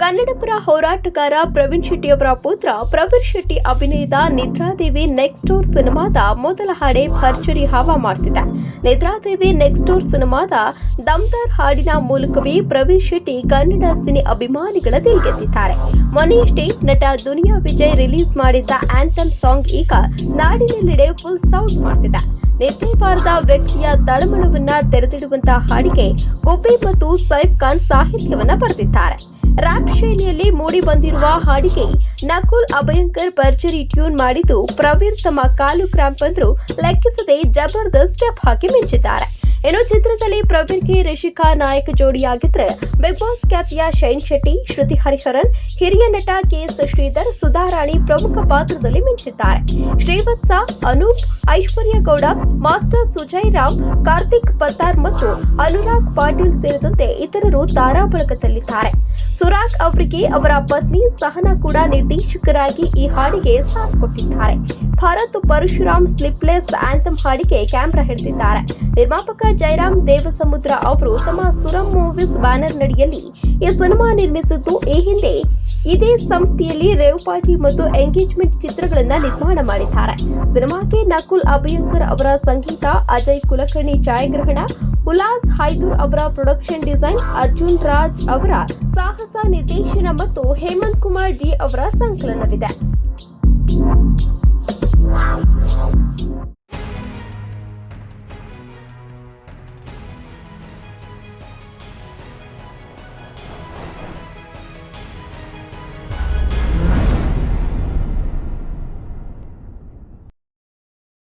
ಕನ್ನಡಪರ ಹೋರಾಟಗಾರ ಪ್ರವೀಣ್ ಶೆಟ್ಟಿ ಅವರ ಪುತ್ರ ಪ್ರವೀಣ್ ಶೆಟ್ಟಿ ಅಭಿನಯದ ನಿದ್ರಾದೇವಿ ನೆಕ್ಸ್ಟ್ ಡೋರ್ ಸಿನಿಮಾದ ಮೊದಲ ಹಾಡೆ ಭರ್ಜರಿ ಹವಾ ಮಾಡ್ತಿದೆ. ನಿದ್ರಾದೇವಿ ನೆಕ್ಸ್ಟ್ ಡೋರ್ ಸಿನಿಮಾದ ದಮ್ದಾರ್ ಹಾಡಿನ ಮೂಲಕವೇ ಪ್ರವೀಣ್ ಶೆಟ್ಟಿ ಕನ್ನಡ ಸಿನಿ ಅಭಿಮಾನಿಗಳ ದಿಲ್ಗೆದ್ದಿದ್ದಾರೆ ಮೊನ್ನೆಯಷ್ಟೇ ನಟ ದುನಿಯಾ ವಿಜಯ್ ರಿಲೀಸ್ ಮಾಡಿದ್ದ ಆಂಥಮ್ ಸಾಂಗ್ ಈಗ ನಾಡಿನೆಲ್ಲೆಡೆ ಫುಲ್ ಸೌಂಡ್ ಮಾಡ್ತಿದೆ. ನಿದ್ದೆ ಬಾರದ ವ್ಯಕ್ತಿಯ ತಳಮಳವನ್ನ ತೆರೆದಿಡುವಂತಹ ಹಾಡಿಗೆ ಗುಬ್ಬಿ ಮತ್ತು ಸೈಫ್ ಖಾನ್ ಸಾಹಿತ್ಯವನ್ನ ಬರೆದಿದ್ದಾರೆ. ರ್ಯಾಪ್ ಶೈಲಿಯಲ್ಲಿ ಮೂಡಿ ಬಂದಿರುವ ಹಾಡಿಗೆ ನಕುಲ್ ಅಭಯಂಕರ್ ಭರ್ಜರಿ ಟ್ಯೂನ್ ಮಾಡಿದ್ದು ಪ್ರವೀರ್ ತಮ್ಮ ಕಾಲು ಕ್ರಾಂಪ್ ಅಂದ್ರು, ಲೆಕ್ಕಿಸದೆ ಜಬರ್ದಸ್ತ್ ಸ್ಟೆಪ್ ಹಾಕಿ ಮಿಂಚಿದ್ದಾರೆ. ಇನ್ನು ಚಿತ್ರದಲ್ಲಿ ಪ್ರವೀರ್ಗೆ ರಿಷಿಕಾ ನಾಯಕ ಜೋಡಿಯಾಗಿದ್ರೆ ಬಿಗ್ ಬಾಸ್ ಖ್ಯಾತಿಯ ಶೈನ್ ಶೆಟ್ಟಿ, ಶ್ರುತಿ ಹರಿಹರನ್, ಹಿರಿಯ ನಟ ಕೆಎಸ್ ಶ್ರೀಧರ್ ಸುಧಾರಾಣಿ ಪ್ರಮುಖ ಪಾತ್ರದಲ್ಲಿ ಮಿಂಚಿದ್ದಾರೆ. ಶ್ರೀವತ್ಸ, ಅನೂಪ್, ಐಶ್ವರ್ಯ ಗೌಡ, ಮಾಸ್ಟರ್ ಸುಜಯ್ ರಾಮ್, ಕಾರ್ತಿಕ್ ಪತ್ತಾರ್ ಮತ್ತು ಅನುರಾಗ್ ಪಾಟೀಲ್ ಸೇರಿದಂತೆ ಇತರರು ತಾರಾಬಳಕದಲ್ಲಿದ್ದಾರೆ ಸುರಾಗ್ ಅವರಿಗೆ ಅವರ ಪತ್ನಿ ಸಹನಾ ಕೂಡ ನಿರ್ದೇಶಕರಾಗಿ ಈ ಹಾಡಿಗೆ ಸಾಥ್ ಕೊಟ್ಟಿದ್ದಾರೆ. ಭರತ್ ಪರಶುರಾಮ್ ಸ್ಲಿಪ್ಲೆಸ್ ಆಂಥಮ್ ಹಾಡಿಗೆ ಕ್ಯಾಮ್ರಾ ಹಿಡಿದಿದ್ದಾರೆ. ನಿರ್ಮಾಪಕ ಜಯರಾಮ್ ದೇವಸಮುದ್ರ ಅವರು ತಮ್ಮ ಸುರಂ ಮೂವೀಸ್ ಬ್ಯಾನರ್ ನಡಿಯಲ್ಲಿ ಈ ಸಿನಿಮಾ ನಿರ್ಮಿಸಿದ್ದು. ಈ ಹಿಂದೆ ಇದೇ ಸಂಸ್ಥೆಯಲ್ಲಿ ರೇವ್ ಪಾರ್ಟಿ ಮತ್ತು ಎಂಗೇಜ್ಮೆಂಟ್ ಚಿತ್ರಗಳನ್ನ ನಿರ್ಮಾಣ ಮಾಡಿದ್ದಾರೆ. ಸಿನಿಮಾಕ್ಕೆ ನಕುಲ್ ಅಭಯಂಕರ್ ಅವರ ಸಂಗೀತ, ಅಜಯ್ ಕುಲಕರ್ಣಿ ಛಾಯಾಗ್ರಹಣ ಉಲಾಸ್ ಹೈದೂರ್ ಅವರ ಪ್ರೊಡಕ್ಷನ್ ಡಿಸೈನ್, ಅರ್ಜುನ್ ರಾಜ್ ಅವರ ಸಾಹಸ ನಿರ್ದೇಶನ ಮತ್ತು ಹೇಮಂತ್ ಕುಮಾರ್ ಡಿ ಅವರ ಸಂಕಲನವಿದೆ.